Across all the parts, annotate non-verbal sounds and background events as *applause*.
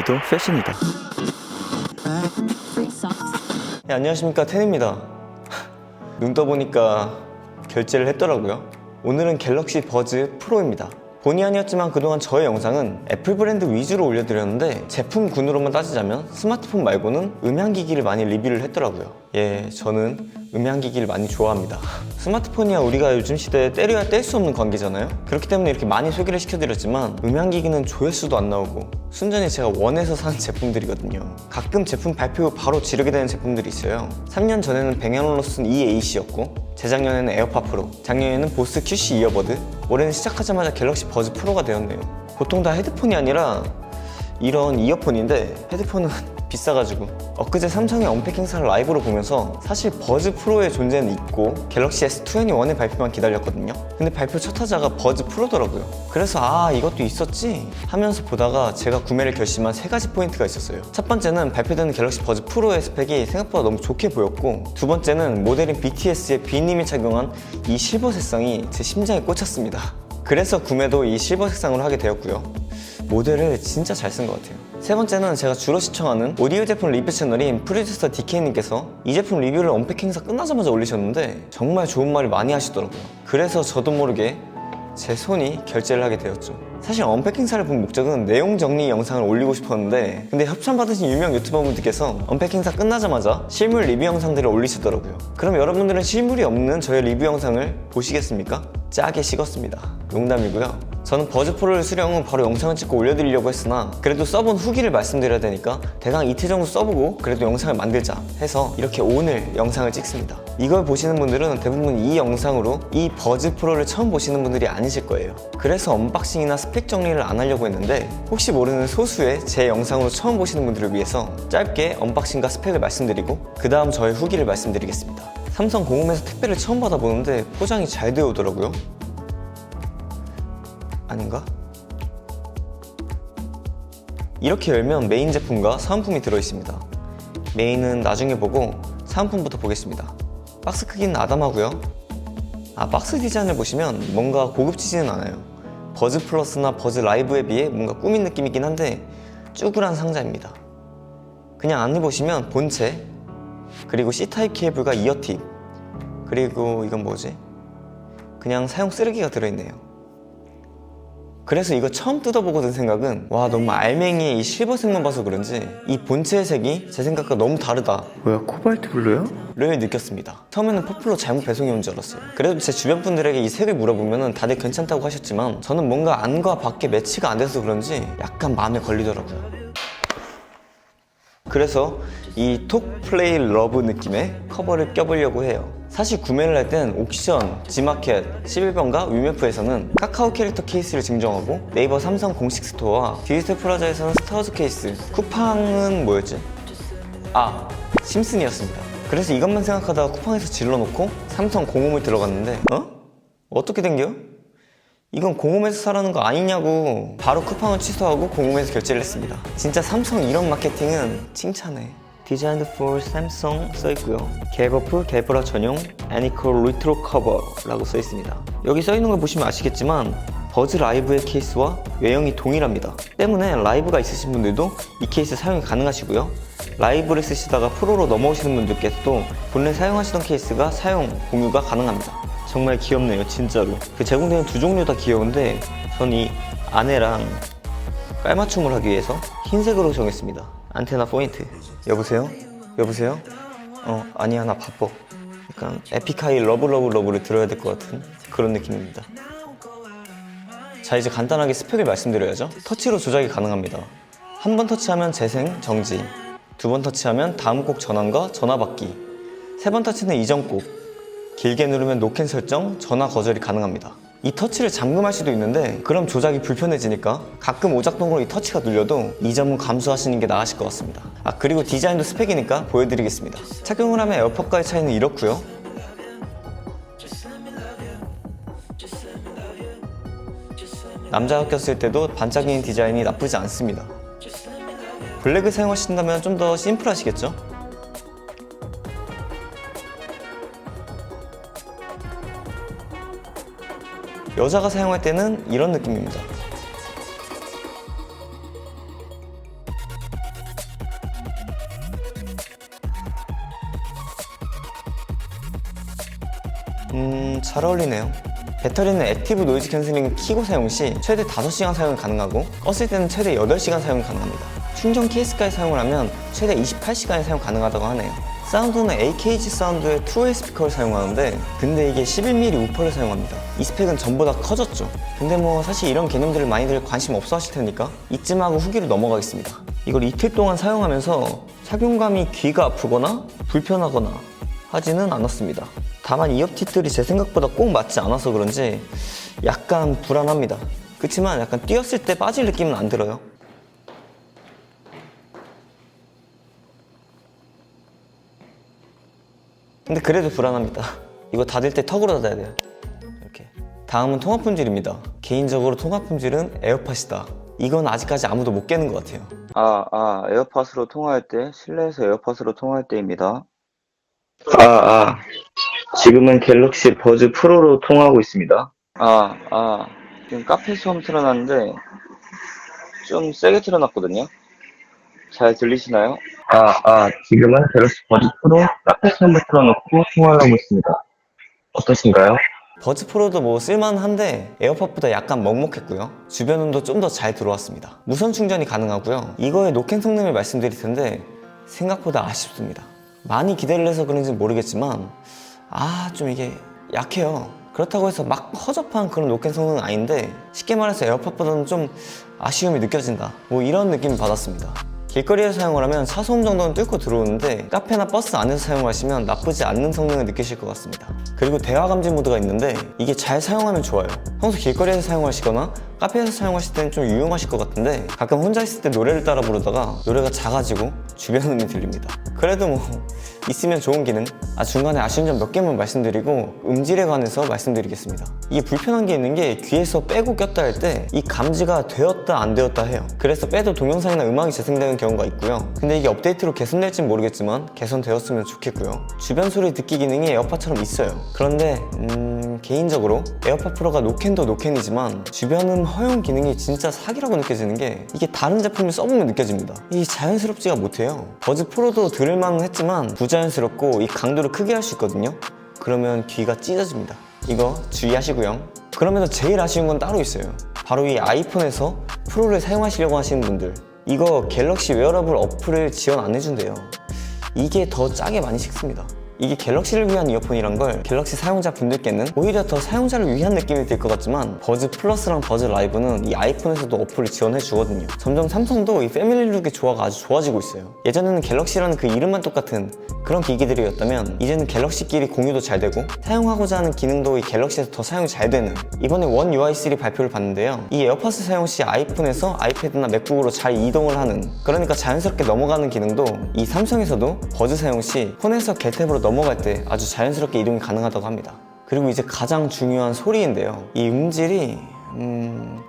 그것도 패션이다. 네, 안녕하십니까 텐입니다. 눈 떠보니까 결제를 했더라고요. 오늘은 갤럭시 버즈 프로입니다. 본의 아니었지만 그동안 저의 영상은 애플 브랜드 위주로 올려드렸는데 제품군으로만 따지자면 스마트폰 말고는 음향기기를 많이 리뷰를 했더라고요. 예, 저는 음향기기를 많이 좋아합니다. 스마트폰이야 우리가 요즘 시대에 때려야 뗄 수 없는 관계잖아요. 그렇기 때문에 이렇게 많이 소개를 시켜드렸지만 음향기기는 조회수도 안 나오고 순전히 제가 원해서 산 제품들이거든요. 가끔 제품 발표 후 바로 지르게 되는 제품들이 있어요. 3년 전에는 뱅앤올러슨 E8이었고 재작년에는 에어팟 프로, 작년에는 보스 QC 이어버드, 올해는 시작하자마자 갤럭시 버즈 프로가 되었네요. 보통 다 헤드폰이 아니라 이런 이어폰인데 헤드폰은 비싸가지고. 엊그제 삼성의 언팩 행사를 라이브로 보면서 사실 버즈 프로의 존재는 있고 갤럭시 S21의 발표만 기다렸거든요. 근데 발표 첫 타자가 버즈 프로더라고요. 그래서 아 이것도 있었지? 하면서 보다가 제가 구매를 결심한 세 가지 포인트가 있었어요. 첫 번째는 발표되는 갤럭시 버즈 프로의 스펙이 생각보다 너무 좋게 보였고 두 번째는 모델인 BTS의 비님이 착용한 이 실버 색상이 제 심장에 꽂혔습니다. 그래서 구매도 이 실버 색상으로 하게 되었고요. 모델을 진짜 잘 쓴 것 같아요. 세 번째는 제가 주로 시청하는 오디오 제품 리뷰 채널인 프로듀서 DK님께서 이 제품 리뷰를 언팩 행사 끝나자마자 올리셨는데 정말 좋은 말을 많이 하시더라고요. 그래서 저도 모르게 제 손이 결제를 하게 되었죠. 사실 언팩 행사를 본 목적은 내용 정리 영상을 올리고 싶었는데 근데 협찬 받으신 유명 유튜버분들께서 언팩 행사 끝나자마자 실물 리뷰 영상들을 올리시더라고요. 그럼 여러분들은 실물이 없는 저의 리뷰 영상을 보시겠습니까? 짜게 식었습니다. 농담이고요. 저는 버즈 프로를 수령 후 바로 영상을 찍고 올려드리려고 했으나 그래도 써본 후기를 말씀드려야 되니까 대강 이틀 정도 써보고 그래도 영상을 만들자 해서 이렇게 오늘 영상을 찍습니다. 이걸 보시는 분들은 대부분 이 영상으로 이 버즈 프로를 처음 보시는 분들이 아니실 거예요. 그래서 언박싱이나 스펙 정리를 안 하려고 했는데 혹시 모르는 소수의 제 영상으로 처음 보시는 분들을 위해서 짧게 언박싱과 스펙을 말씀드리고 그 다음 저의 후기를 말씀드리겠습니다. 삼성 공홈에서 택배를 처음 받아보는데 포장이 잘 되어 오더라고요. 아닌가? 이렇게 열면 메인 제품과 사은품이 들어있습니다. 메인은 나중에 보고 사은품부터 보겠습니다. 박스 크기는 아담하고요. 아 박스 디자인을 보시면 뭔가 고급지지는 않아요. 버즈 플러스나 버즈 라이브에 비해 뭔가 꾸민 느낌이긴 한데 쭈그란 상자입니다. 그냥 안에 보시면 본체 그리고 C타입 케이블과 이어팁 그리고 이건 뭐지? 그냥 사용 쓰레기가 들어있네요. 그래서 이거 처음 뜯어보고 든 생각은 와 너무 알맹이의 이 실버색만 봐서 그런지 이 본체의 색이 제 생각과 너무 다르다 뭐야 코발트 블루야? 를 느꼈습니다. 처음에는 퍼플로 잘못 배송이 온 줄 알았어요. 그래도 제 주변 분들에게 이 색을 물어보면 다들 괜찮다고 하셨지만 저는 뭔가 안과 밖에 매치가 안 돼서 그런지 약간 마음에 걸리더라고요. 그래서 이 톡 플레이 러브 느낌의 커버를 껴보려고 해요. 사실 구매를 할 땐 옥션, 지마켓, 11번가 위메프에서는 카카오 캐릭터 케이스를 증정하고 네이버 삼성 공식 스토어와 디지털 프라자에서는 스타워즈 케이스, 쿠팡은 뭐였지? 아, 심슨이었습니다. 그래서 이것만 생각하다가 쿠팡에서 질러놓고 삼성 공홈을 들어갔는데 어? 어떻게 된겨? 이건 공홈에서 사라는 거 아니냐고 바로 쿠팡을 취소하고 공홈에서 결제를 했습니다. 진짜 삼성 이런 마케팅은 칭찬해. Designed for Samsung 써 있고요. 갤버프 갤버라 전용 애니컬 리트로 커버라고 써 있습니다. 여기 써 있는 걸 보시면 아시겠지만 버즈 라이브의 케이스와 외형이 동일합니다. 때문에 라이브가 있으신 분들도 이 케이스 사용이 가능하시고요. 라이브를 쓰시다가 프로로 넘어오시는 분들께서도 본래 사용하시던 케이스가 사용 공유가 가능합니다. 정말 귀엽네요, 진짜로. 그 제공되는 두 종류 다 귀여운데 전 이 안에랑 깔맞춤을 하기 위해서 흰색으로 정했습니다. 안테나 포인트. 여보세요? 여보세요? 어, 아니야, 나 바빠. 약간 에픽하이 러브 러브 러브를 들어야 될 것 같은 그런 느낌입니다. 자, 이제 간단하게 스펙을 말씀드려야죠. 터치로 조작이 가능합니다. 한 번 터치하면 재생, 정지. 두 번 터치하면 다음 곡 전환과 전화 받기. 세 번 터치는 이전 곡. 길게 누르면 노캔 설정, 전화 거절이 가능합니다. 이 터치를 잠금할 수도 있는데 그럼 조작이 불편해지니까 가끔 오작동으로 이 터치가 눌려도 이 점은 감수하시는 게 나으실 것 같습니다. 아 그리고 디자인도 스펙이니까 보여드리겠습니다. 착용을 하면 에어팟과의 차이는 이렇고요. 남자가 꼈을 때도 반짝이는 디자인이 나쁘지 않습니다. 블랙을 사용하신다면 좀 더 심플하시겠죠? 여자가 사용할 때는 이런 느낌입니다. 음, 잘 어울리네요. 배터리는 액티브 노이즈 캔슬링 키고 사용 시 최대 5시간 사용 가능하고 껐을 때는 최대 8시간 사용 가능합니다. 충전 케이스까지 사용을 하면 최대 28시간이 사용 가능하다고 하네요. 사운드는 AKG 사운드의 2웨이 스피커를 사용하는데 근데 이게 11mm 우퍼를 사용합니다. 이 스펙은 전보다 커졌죠. 근데 뭐 사실 이런 개념들을 많이들 관심 없어 하실 테니까 이쯤 하고 후기로 넘어가겠습니다. 이걸 이틀 동안 사용하면서 착용감이 귀가 아프거나 불편하거나 하지는 않았습니다. 다만 이어팁들이 제 생각보다 꼭 맞지 않아서 그런지 약간 불안합니다. 그렇지만 약간 뛰었을 때 빠질 느낌은 안 들어요. 근데 그래도 불안합니다. 이거 닫을 때 턱으로 닫아야 돼요. 이렇게. 다음은 통합 품질입니다. 개인적으로 통합 품질은 에어팟이다. 이건 아직까지 아무도 못 깨는 것 같아요. 아, 아, 에어팟으로 통화할 때, 실내에서 에어팟으로 통화할 때입니다. 아, 아, 지금은 갤럭시 버즈 프로로 통화하고 있습니다. 아, 아, 지금 카페 수음 틀어놨는데, 좀 세게 틀어놨거든요? 잘 들리시나요? 아, 아, 지금은 갤럭시 버즈 프로 카페 수음을 틀어놓고 통화를 하고 있습니다. 어떠신가요? 버즈 프로도 뭐 쓸만한데 에어팟보다 약간 먹먹했고요. 주변 음도 좀 더 잘 들어왔습니다. 무선 충전이 가능하고요. 이거의 노캔 성능을 말씀드릴 텐데 생각보다 아쉽습니다. 많이 기대를 해서 그런지 모르겠지만 아 좀 이게 약해요. 그렇다고 해서 막 허접한 그런 노캔 성능은 아닌데 쉽게 말해서 에어팟보다는 좀 아쉬움이 느껴진다. 뭐 이런 느낌을 받았습니다. 길거리에서 사용을 하면 차소음 정도는 뚫고 들어오는데 카페나 버스 안에서 사용하시면 나쁘지 않는 성능을 느끼실 것 같습니다. 그리고 대화 감지 모드가 있는데 이게 잘 사용하면 좋아요. 평소 길거리에서 사용하시거나 카페에서 사용하실 때는 좀 유용하실 것 같은데 가끔 혼자 있을 때 노래를 따라 부르다가 노래가 작아지고 주변 음이 들립니다. 그래도 뭐 *laughs* 있으면 좋은 기능. 아 중간에 아쉬운 점 몇 개만 말씀드리고 음질에 관해서 말씀드리겠습니다. 이게 불편한 게 있는 게 귀에서 빼고 꼈다 할 때 이 감지가 되었다 안 되었다 해요. 그래서 빼도 동영상이나 음악이 재생되는 경우가 있고요. 근데 이게 업데이트로 개선될진 모르겠지만 개선되었으면 좋겠고요. 주변 소리 듣기 기능이 에어팟처럼 있어요. 그런데 음, 개인적으로 에어팟 프로가 노캔도 노캔이지만 주변 음 허용 기능이 진짜 사기라고 느껴지는 게 이게 다른 제품을 써보면 느껴집니다. 이 자연스럽지가 못해요. 버즈 프로도 들을만은 했지만 부자연스럽고 이 강도를 크게 할 수 있거든요. 그러면 귀가 찢어집니다. 이거 주의하시고요. 그러면서 제일 아쉬운 건 따로 있어요. 바로 이 아이폰에서 프로를 사용하시려고 하시는 분들. 이거 갤럭시 웨어러블 어플을 지원 안 해준대요. 이게 더 짜게 많이 식습니다. 이게 갤럭시를 위한 이어폰이란 걸 갤럭시 사용자 분들께는 오히려 더 사용자를 위한 느낌이 들 것 같지만 버즈 플러스랑 버즈 라이브는 이 아이폰에서도 어플을 지원해 주거든요. 점점 삼성도 이 패밀리룩의 조화가 아주 좋아지고 있어요. 예전에는 갤럭시라는 그 이름만 똑같은 그런 기기들이었다면 이제는 갤럭시끼리 공유도 잘 되고 사용하고자 하는 기능도 이 갤럭시에서 더 사용이 잘 되는 이번에 원 UI3 발표를 봤는데요. 이 에어팟 사용 시 아이폰에서 아이패드나 맥북으로 잘 이동을 하는 그러니까 자연스럽게 넘어가는 기능도 이 삼성에서도 버즈 사용 시 폰에서 갤탭으로 넘어 갈 때 아주 자연스럽게 이동이 가능하다고 합니다. 그리고 이제 가장 중요한 소리인데요. 이 음질이 음,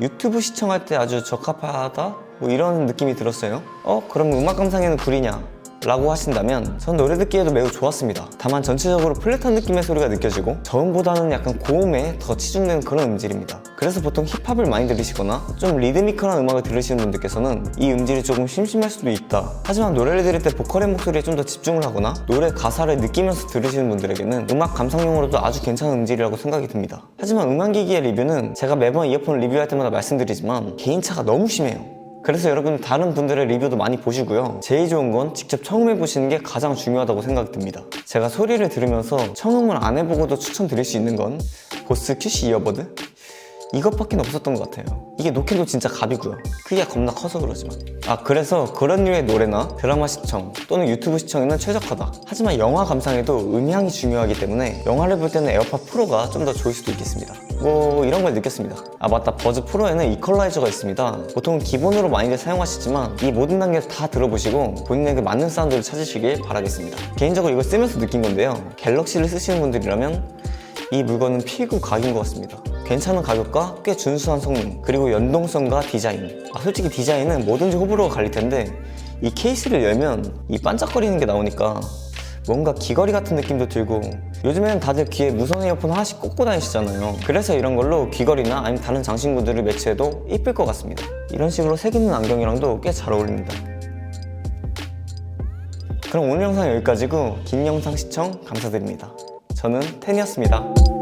유튜브 시청할 때 아주 적합하다? 뭐 이런 느낌이 들었어요. 어? 그럼 음악 감상에는 구리냐? 라고 하신다면 전 노래 듣기에도 매우 좋았습니다. 다만 전체적으로 플랫한 느낌의 소리가 느껴지고 저음보다는 약간 고음에 더 치중된 그런 음질입니다. 그래서 보통 힙합을 많이 들으시거나 좀 리드미컬한 음악을 들으시는 분들께서는 이 음질이 조금 심심할 수도 있다. 하지만 노래를 들을 때 보컬의 목소리에 좀 더 집중을 하거나 노래 가사를 느끼면서 들으시는 분들에게는 음악 감상용으로도 아주 괜찮은 음질이라고 생각이 듭니다. 하지만 음향기기의 리뷰는 제가 매번 이어폰을 리뷰할 때마다 말씀드리지만 개인차가 너무 심해요. 그래서 여러분 다른 분들의 리뷰도 많이 보시고요. 제일 좋은 건 직접 청음해 보시는 게 가장 중요하다고 생각이 듭니다. 제가 소리를 들으면서 청음을 안 해보고도 추천드릴 수 있는 건 보스 QC 이어버드? 이것밖에 없었던 것 같아요. 이게 노캔도 진짜 갑이고요. 크기가 겁나 커서 그러지만. 아, 그래서 그런 류의 노래나 드라마 시청 또는 유튜브 시청에는 최적화다. 하지만 영화 감상에도 음향이 중요하기 때문에 영화를 볼 때는 에어팟 프로가 좀 더 좋을 수도 있겠습니다. 뭐 이런 걸 느꼈습니다. 아 맞다 버즈 프로에는 이퀄라이저가 있습니다. 보통 기본으로 많이들 사용하시지만 이 모든 단계에서 다 들어보시고 본인에게 맞는 사운드를 찾으시길 바라겠습니다. 개인적으로 이걸 쓰면서 느낀 건데요. 갤럭시를 쓰시는 분들이라면 이 물건은 필구 각인 것 같습니다. 괜찮은 가격과 꽤 준수한 성능, 그리고 연동성과 디자인. 아, 솔직히 디자인은 뭐든지 호불호가 갈릴 텐데 이 케이스를 열면 이 반짝거리는 게 나오니까 뭔가 귀걸이 같은 느낌도 들고 요즘에는 다들 귀에 무선 이어폰 하나씩 꽂고 다니시잖아요. 그래서 이런 걸로 귀걸이나 아니면 다른 장신구들을 매치해도 이쁠 것 같습니다. 이런 식으로 색 있는 안경이랑도 꽤 잘 어울립니다. 그럼 오늘 영상 여기까지고 긴 영상 시청 감사드립니다. 저는 텐이었습니다.